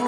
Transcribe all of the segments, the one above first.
Hey,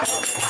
Wow.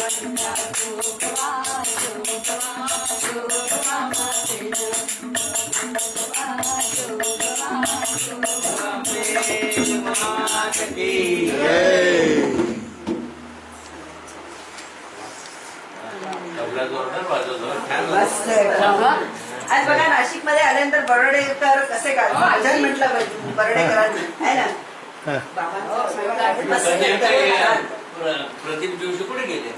वाजवतो छान मस्त. आज बघा नाशिकमध्ये आल्यानंतर बरोडेकर कसे भजन म्हटलं बरोडेकरांनी आहे ना आहे. प्रदीप जोशी कुठे गेले.